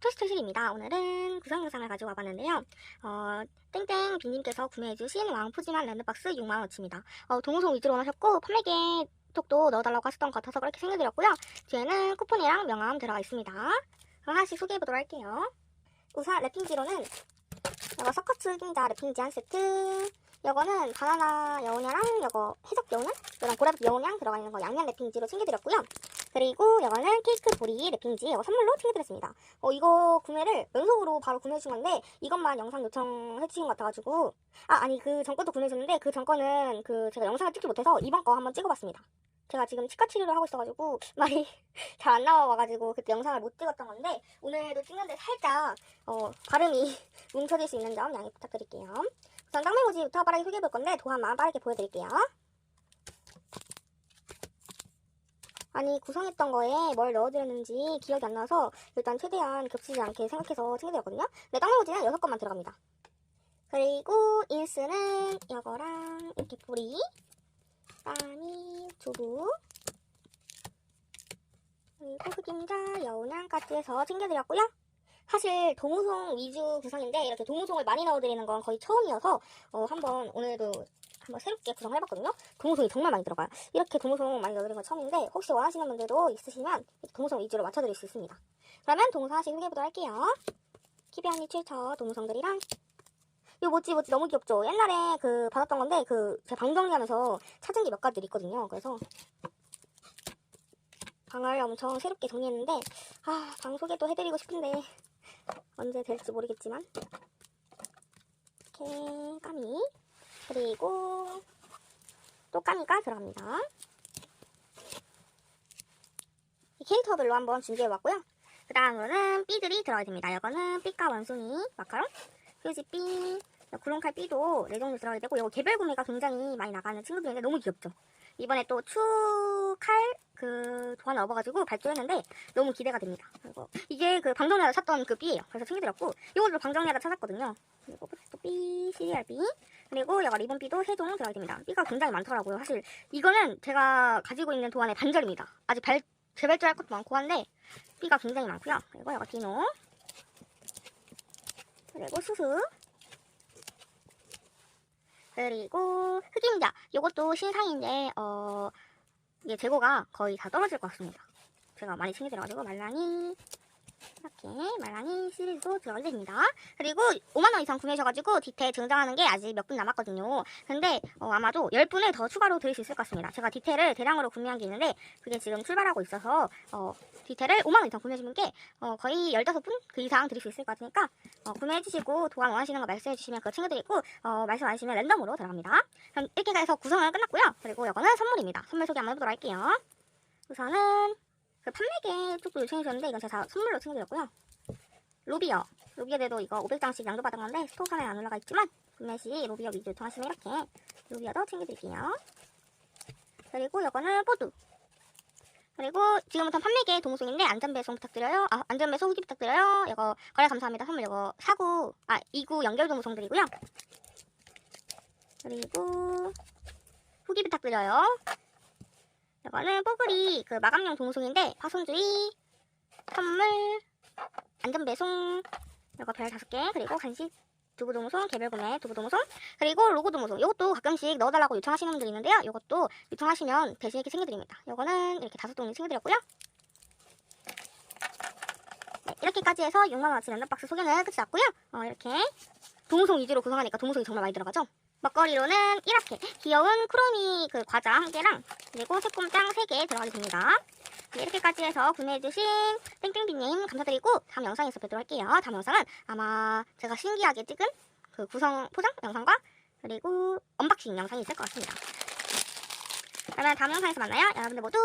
토스트실입니다. 오늘은 구성 영상을 가지고 와봤는데요. 어, 땡땡 비님께서 구매해주신 왕푸짐한 랜드박스 6만원어치입니다. 어, 동호송 위주로 원하셨고 판매계 톡도 넣어달라고 하셨던 것 같아서 그렇게 챙겨드렸고요. 뒤에는 쿠폰이랑 명함 들어가 있습니다. 그럼 하나씩 소개해보도록 할게요. 우선 랩핑지로는 이거 서커츠 킹자 랩핑지 한 세트 이거는 바나나 여우냐랑 이거 해적 여우냐? 이랑 보라색 여우냥 들어가 있는 거 양면 랩핑지로 챙겨드렸고요. 그리고 이거는 케이크 보리 랩핑지 이거 선물로 챙겨드렸습니다. 어 이거 구매를 연속으로 바로 구매해주신 건데 이것만 영상 요청해주신 것 같아가지고 아 아니 그 전권도 구매해줬는데 그 전권은 그 제가 영상을 찍지 못해서 이번 거 한번 찍어봤습니다. 제가 지금 치과 치료를 하고 있어가지고 말이 잘 안 나와가지고 그때 영상을 못 찍었던 건데 오늘도 찍는데 살짝 어 발음이 뭉쳐질 수 있는 점 양해 부탁드릴게요. 우선 땅메모지부터 빠르게 소개해볼 건데 도안만 빠르게 보여드릴게요. 아니 구성했던 거에 뭘 넣어드렸는지 기억이 안 나서 일단 최대한 겹치지 않게 생각해서 챙겨드렸거든요. 근데 땅메모지는 6건만 들어갑니다. 그리고 인스는 이거랑 이렇게 뿌리 빠니 두부 그리고 흑임자 여운양까지 해서 챙겨드렸고요. 사실 동우송 위주 구성인데 이렇게 동우송을 많이 넣어드리는 건 거의 처음이어서 어, 한번 오늘도 한번 새롭게 구성을 해봤거든요. 동우송이 정말 많이 들어가요. 이렇게 동우송 많이 넣어드리는 건 처음인데 혹시 원하시는 분들도 있으시면 동우송 위주로 맞춰드릴 수 있습니다. 그러면 동우송 하나씩 소개해보도록 할게요. 키비아니 출처 동우송들이랑 이거 뭐지 뭐지 너무 귀엽죠? 옛날에 그 받았던 건데 그 제 방 정리하면서 찾은 게 몇 가지들 있거든요. 그래서 방을 엄청 새롭게 정리했는데 아 방 소개도 해드리고 싶은데 언제 될지 모르겠지만 이렇게 까미 그리고 또 까미가 들어갑니다. 이 캐릭터별로 한번 준비해봤고요. 그 다음으로는 삐들이 들어가야 됩니다. 이거는 삐까 원숭이 마카롱 휴지삐 구렁칼 삐도 네 종류 들어가야 되고 이거 개별 구매가 굉장히 많이 나가는 친구들인데 너무 귀엽죠. 이번에 또 추칼 그 도안 넣어가지고 발주했는데 너무 기대가 됩니다. 그리고 이게 그 방정리하다 샀던 그 삐예요. 그래서 챙겨드렸고 이것도 방정리하다 찾았거든요. 그리고 또 삐, 시리얼 삐 그리고 여가 리본 삐도 세종 들어가야 됩니다. 삐가 굉장히 많더라고요. 사실 이거는 제가 가지고 있는 도안의 반절입니다. 아직 발 재발주할 것도 많고 한데 삐가 굉장히 많고요. 그리고 여가 디노 그리고 수수 그리고 흑임자. 이것도 신상인데 어 이게 재고가 거의 다 떨어질 것 같습니다. 제가 많이 챙겨드려가지고 말랑이 이렇게 말랑이 시리즈도 들어가게 됩니다 그리고 5만원 이상 구매하셔가지고 디테일 증정하는 게 아직 몇 분 남았거든요 근데 어, 아마도 10분을 더 추가로 드릴 수 있을 것 같습니다 제가 디테일을 대량으로 구매한 게 있는데 그게 지금 출발하고 있어서 어, 디테일을 5만원 이상 구매하시는 게 어, 거의 15분 그 이상 드릴 수 있을 것 같으니까 어, 구매해주시고 도안 원하시는 거 말씀해주시면 그거 챙겨드리고 어, 말씀 안 하시면 랜덤으로 들어갑니다. 그럼 이렇게 해서 구성은 끝났고요. 그리고 이거는 선물입니다. 선물 소개 한번 해보도록 할게요. 우선은 그 판매계 쪽도 요청해주셨는데 이건 제가 선물로 챙겨드렸고요. 로비어. 로비어에도 이거 500장씩 양도받은 건데 스토어판에 안 올라가 있지만 구매 시 로비어 위주 요청하시면 이렇게 로비어도 챙겨드릴게요. 그리고 이거는 보드. 그리고 지금부터 판매계 동송인데 안전배송 부탁드려요. 아, 안전배송 후기 부탁드려요. 이거 거래 감사합니다. 선물 이거 사구 아 2구 연결 동송 드리고요. 그리고 후기 부탁드려요. 이거는 뽀글이 그 마감용 동송인데 파손주의 선물 안전배송 이거 별 다섯 개 그리고 간식 두부 동송, 개별 구매 두부 동송, 그리고 로고 동송. 이것도 가끔씩 넣어달라고 요청하시는 분들이 있는데요. 이것도 요청하시면 대신 이렇게 챙겨드립니다. 이거는 이렇게 다섯 동이 챙겨드렸고요. 네, 이렇게까지 해서 6만원어치 랜덤박스 소개는 끝이 났고요. 어, 이렇게 동송 위주로 구성하니까 동송이 정말 많이 들어가죠. 먹거리로는 이렇게 귀여운 크로미 그 과자 한 개랑 그리고 새콤짱 세개 들어가게 됩니다. 네, 이렇게까지 해서 구매해주신 땡땡비님 감사드리고 다음 영상에서 뵙도록 할게요. 다음 영상은 아마 제가 신기하게 찍은 그 구성 포장 영상과 그리고 언박싱 영상이 있을 것 같습니다. 그러면 다음 영상에서 만나요. 여러분들 모두